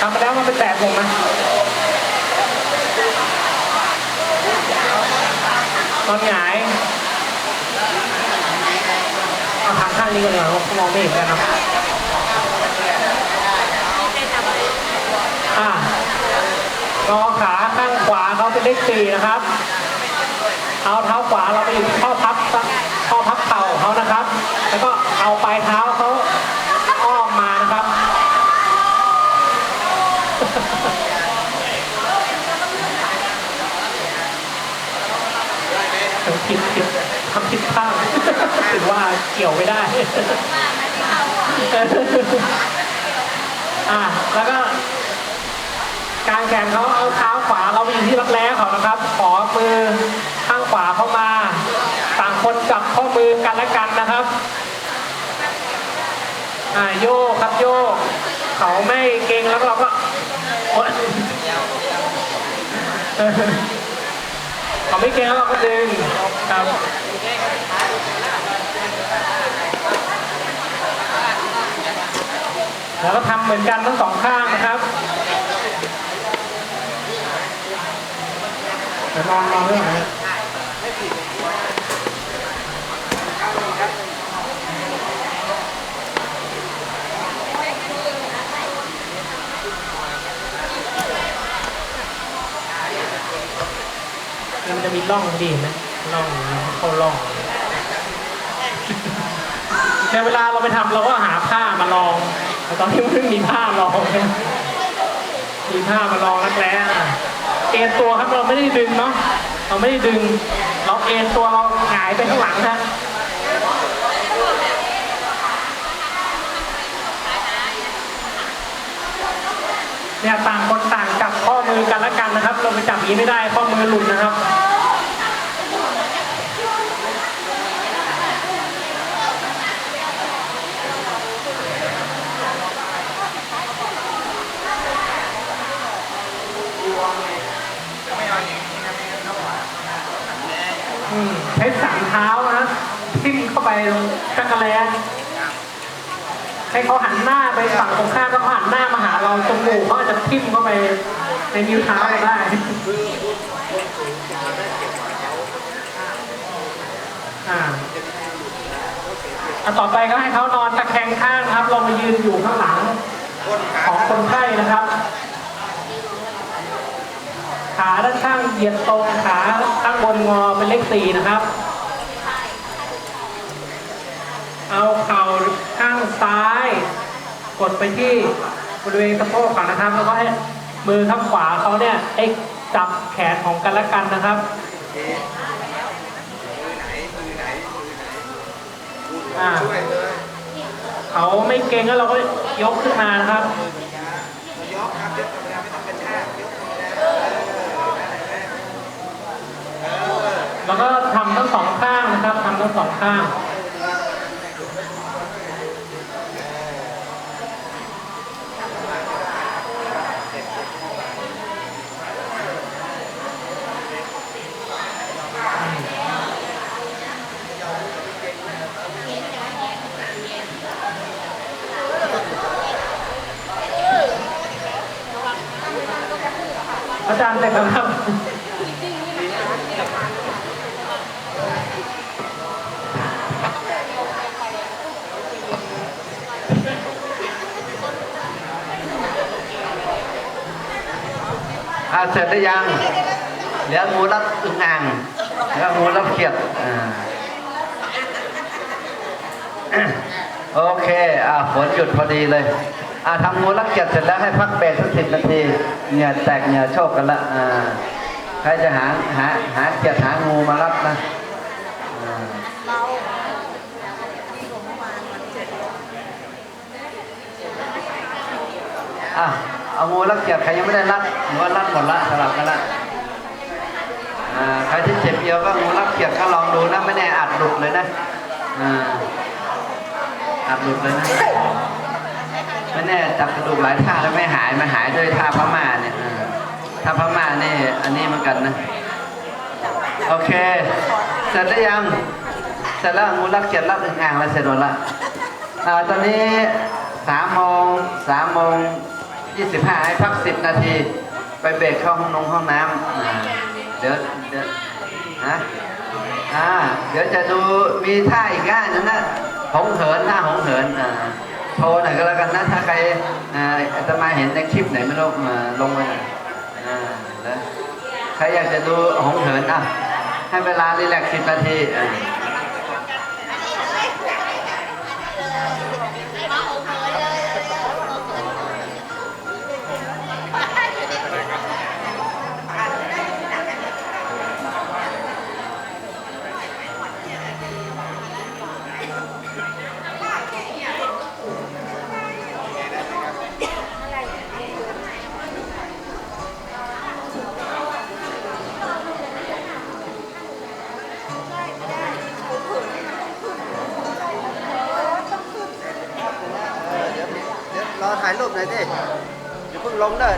ทำมาแล้วมันไปแตะผมไหมนอนหงายเอาทางข้างนี้ก่อนดีกว่ามองไม่เห็นกันนะอะงอขาข้างขวาเขาเป็นเลขสี่นะครับ เอาเท้าขวาเราไปอยู่ที่ข้อพับข้อพับเข่าเขานะครับ แล้วก็เอาปลายเท้าเขาอ้อมมานะครับ ผิดผิดทำผิดข้างถือว่าเกี่ยวไม่ได้ อะแล้วก็ การแข่งเขาเอาเท้าขวาเราไปอยู่ที่รักแร้เขานะครับ ขอมือข้างขวาเข้ามา ต่างคนจับข้อมือกันและกันนะครับ อ่าโยกครับโยก เขาไม่เก่งแล้วเราก็ เออ เขาไม่แก้วเราก็ดึงครับแล้วก็ทำเหมือนกันทั้งสองข้างนะครับเดี๋ยวลองลองเรื่องนะมัน จะมีร่องดีไหมร่องเข้าร่องในเวลาเราไปทำเราก็หาผ้ามาลองแต่ตอนนี้มันไม่มีผ้าลองมีผ้ามาลองรักแร้อะเอ็นตัวครับเราไม่ได้ดึงเนาะเราไม่ได้ดึง เราเอ็นตัวเราหงายไปข้างหลังฮะเนี่ยต่างคนต่างจับข้อมือกันและกันนะครับ เราไปจับอย่างนี้ไม่ได้ข้อมือหลุดนะครับ ใช้สามเท้านะทิ่มเข้าไปตรงจักรแลให้เขาหันหน้าไปฝั่งตรงข้ามแล้วเขาหันหน้ามาหาเราจมูกเขาอาจจะทิ่มเข้าไปในนิ้วเท้าเราได้อ่าต่อไปก็ให้เขานอนตะแคงข้างครับ เรามายืนอยู่ข้างหลังของคนไข้นะครับ ขาด้านข้างเหยียดตรงขาข้างบนงอเป็นเลขสี่นะครับ เอาเข่าข้างซ้าย กดไปที่บริเวณสะโพกก่อนนะครับ แล้วก็ให้มือข้างขวาเขาเนี่ยให้จับแขนของกันและกันนะครับเขาไม่เก่งแล้วเราก็ยกขึ้นมานะครับ แล้วก็ทำทั้งสองข้างนะครับทำทั้ งสองข้างอาจารย์แล้วครับ อ่าเสร็จหรือยังเหลืองูรับอึ่งอ่างแล้วงูรับเขียดอ่าโอเคอ่าฝนหยุดพอดีเลยอ่าทำงูรับเขียดเสร็จแล้วให้พักเบรกสักสิบนาทีเหงื่อแตกเหงื่อโชกกันละอ่าใครจะหาหาหาเขียดหางูมารับนะอ่าอะ เอางูรับเขียดใครยังไม่ได้รับหรือว่ารับหมดละสลับกันละใครที่เจ็บเอวก็งูรับเกียดก็ลองดูนะไม่แน่อาจหลุดเลยนะอาจหลุดเลยนะไม่แน่จับกระดูกหลายท่าแล้วไม่หายมาหายด้วยท่าพม่าเนี่ยท่าพม่านี่อันนี้เหมือนกันนะโอเคเสร็จแล้วยังเสร็จแล้วงูรับเกียรับอึ่งอ่างแล้วเสร็จหมดละตอนนี้สามโมงสามโมง 25 ให้พัก 10 นาที ไปเบรกเข้าห้องนงห้องน้ำอ่าเดี๋ยวเดี๋ยวฮะอ่าเดี๋ยวจะดูมีท่าอีกง่ายนึงนะหงเหินหน้าหงเหินอ่าโชว์หน่อยก็แล้วกันนะถ้าใครอ่าอาตมาเห็นในคลิปไหนไม่รู้มาลงไปหน่อยอ่าแล้วใครอยากจะดูหงเหินอะให้เวลารีแลกซ์10 นาทีอ่า เดี๋ยวรอถ่ายรูปหน่อยดิอย่าเพิ่งลงเด้อ